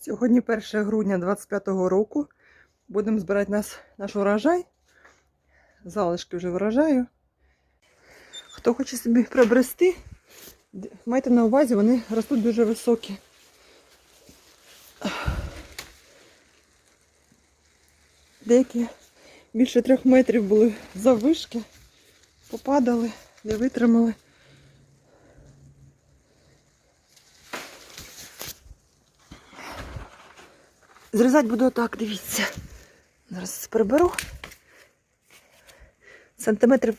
Сьогодні 1 грудня 25-го року. Будемо збирати нас, наш урожай. Залишки вже врожаю. Хто хоче собі приобрести, майте на увазі, вони ростуть дуже високі. Деякі більше трьох метрів були заввишки, попадали, не витримали. Зрізати буду отак, дивіться. Зараз приберу. Сантиметрів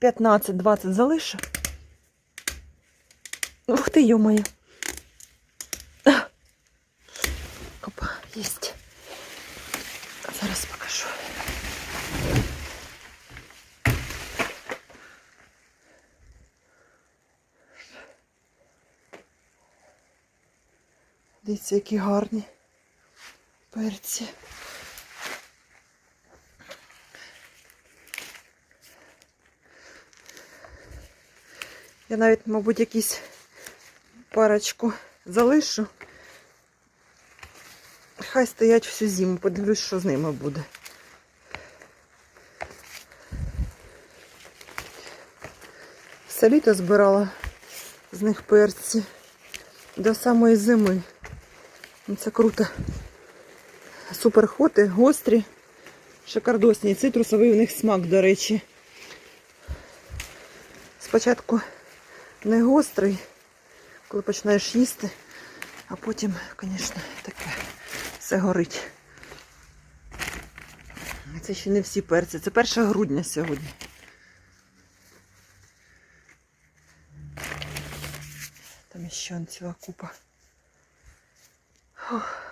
15-20 залишу. Ух ти, йомає. Опа, єсть. Зараз покажу. Дивіться, які гарні перці. Я навіть, мабуть, якісь парочку залишу. Хай стоять всю зиму, подивлюсь, що з ними буде. Все літо збирала з них перці до самої зими. Ну, Це круто. Суперхоти, гострі, шикардосні. Цитрусовий у них смак, до речі. Спочатку не гострий, коли починаєш їсти, а потім, звісно, таке все горить. Це ще не всі перці. Це 1 грудня сьогодні. Там ще ціла купа. Фух.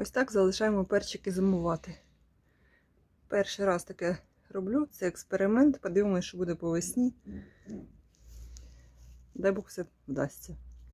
Ось так залишаємо перчики зимувати. Перший раз таке роблю, це експеримент. Подивимося, що буде по весні. Дай Бог все вдасться.